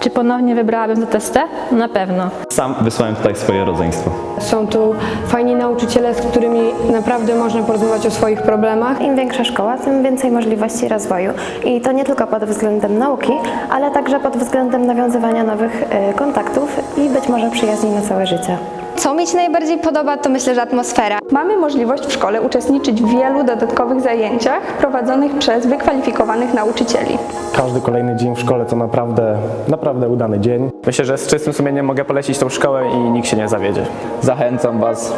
Czy ponownie wybrałabym ZST? Na pewno. Sam wysłałem tutaj swoje rodzeństwo. Są tu fajni nauczyciele, z którymi naprawdę można porozmawiać o swoich problemach. Im większa szkoła, tym więcej możliwości rozwoju. I to nie tylko pod względem nauki, ale także pod względem nawiązywania nowych y, kontaktów i być może przyjaźni na całe życie. Co mi się najbardziej podoba, to myślę, że atmosfera. Mamy możliwość w szkole uczestniczyć w wielu dodatkowych zajęciach prowadzonych przez wykwalifikowanych nauczycieli. Każdy kolejny dzień w szkole to naprawdę, naprawdę udany dzień. Myślę, że z czystym sumieniem mogę polecić tą szkołę i nikt się nie zawiedzie. Zachęcam Was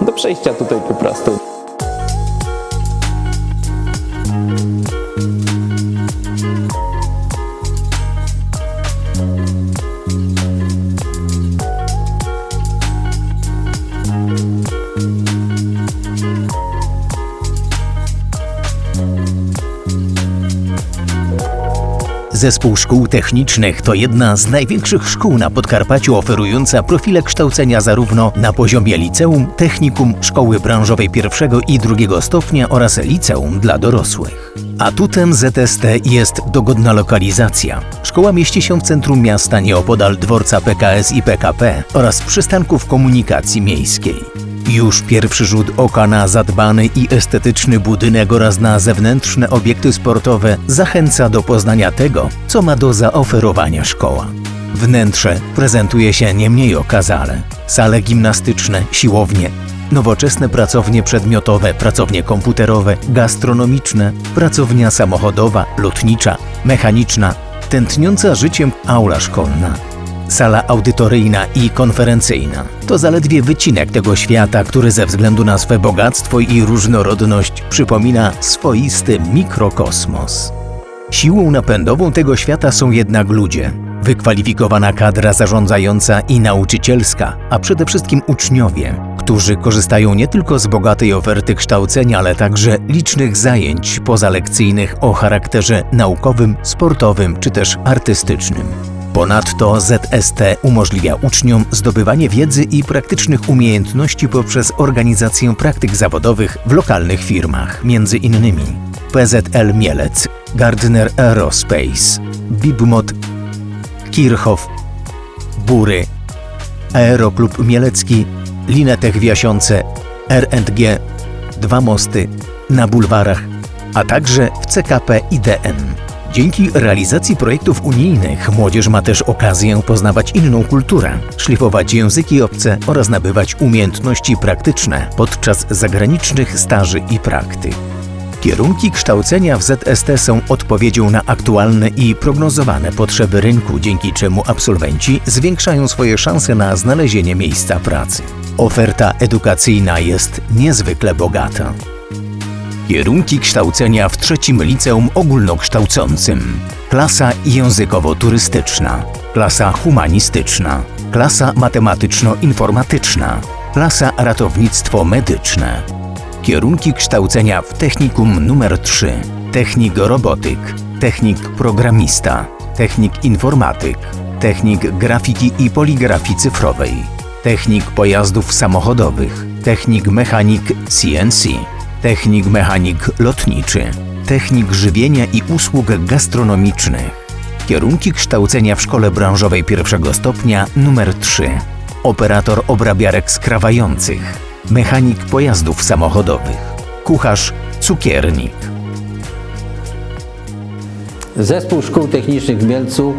do przyjścia tutaj po prostu. Zespół Szkół Technicznych to jedna z największych szkół na Podkarpaciu oferująca profile kształcenia zarówno na poziomie liceum, technikum, szkoły branżowej pierwszego i drugiego stopnia oraz liceum dla dorosłych. Atutem ZST jest dogodna lokalizacja. Szkoła mieści się w centrum miasta nieopodal dworca PKS i PKP oraz przystanków komunikacji miejskiej. Już pierwszy rzut oka na zadbany i estetyczny budynek oraz na zewnętrzne obiekty sportowe zachęca do poznania tego, co ma do zaoferowania szkoła. Wnętrze prezentuje się nie mniej okazale. Sale gimnastyczne, siłownie, nowoczesne pracownie przedmiotowe, pracownie komputerowe, gastronomiczne, pracownia samochodowa, lotnicza, mechaniczna, tętniąca życiem aula szkolna. Sala audytoryjna i konferencyjna to zaledwie wycinek tego świata, który ze względu na swe bogactwo i różnorodność przypomina swoisty mikrokosmos. Siłą napędową tego świata są jednak ludzie, wykwalifikowana kadra zarządzająca i nauczycielska, a przede wszystkim uczniowie, którzy korzystają nie tylko z bogatej oferty kształcenia, ale także licznych zajęć pozalekcyjnych o charakterze naukowym, sportowym czy też artystycznym. Ponadto ZST umożliwia uczniom zdobywanie wiedzy i praktycznych umiejętności poprzez organizację praktyk zawodowych w lokalnych firmach, między innymi PZL Mielec, Gardner Aerospace, Bibmot, Kirchhoff, Bury, Aeroklub Mielecki, Linetech w Jasiące, R&G, Dwa Mosty, na bulwarach, a także w CKP IDN. Dzięki realizacji projektów unijnych młodzież ma też okazję poznawać inną kulturę, szlifować języki obce oraz nabywać umiejętności praktyczne podczas zagranicznych staży i praktyk. Kierunki kształcenia w ZST są odpowiedzią na aktualne i prognozowane potrzeby rynku, dzięki czemu absolwenci zwiększają swoje szanse na znalezienie miejsca pracy. Oferta edukacyjna jest niezwykle bogata. Kierunki kształcenia w trzecim liceum ogólnokształcącym. Klasa językowo-turystyczna, klasa humanistyczna, klasa matematyczno-informatyczna, klasa ratownictwo medyczne. Kierunki kształcenia w technikum numer 3. Technik robotyk, technik programista, technik informatyk, technik grafiki i poligrafii cyfrowej, technik pojazdów samochodowych, technik mechanik CNC, technik mechanik lotniczy, technik żywienia i usług gastronomicznych. Kierunki kształcenia w szkole branżowej pierwszego stopnia numer 3. Operator obrabiarek skrawających, mechanik pojazdów samochodowych, kucharz, cukiernik. Zespół Szkół Technicznych w Mielcu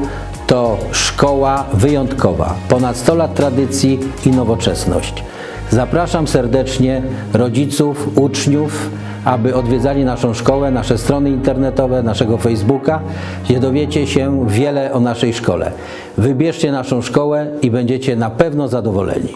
to szkoła wyjątkowa, ponad 100 lat tradycji i nowoczesność. Zapraszam serdecznie rodziców, uczniów, aby odwiedzali naszą szkołę, nasze strony internetowe, naszego Facebooka, gdzie dowiecie się wiele o naszej szkole. Wybierzcie naszą szkołę i będziecie na pewno zadowoleni.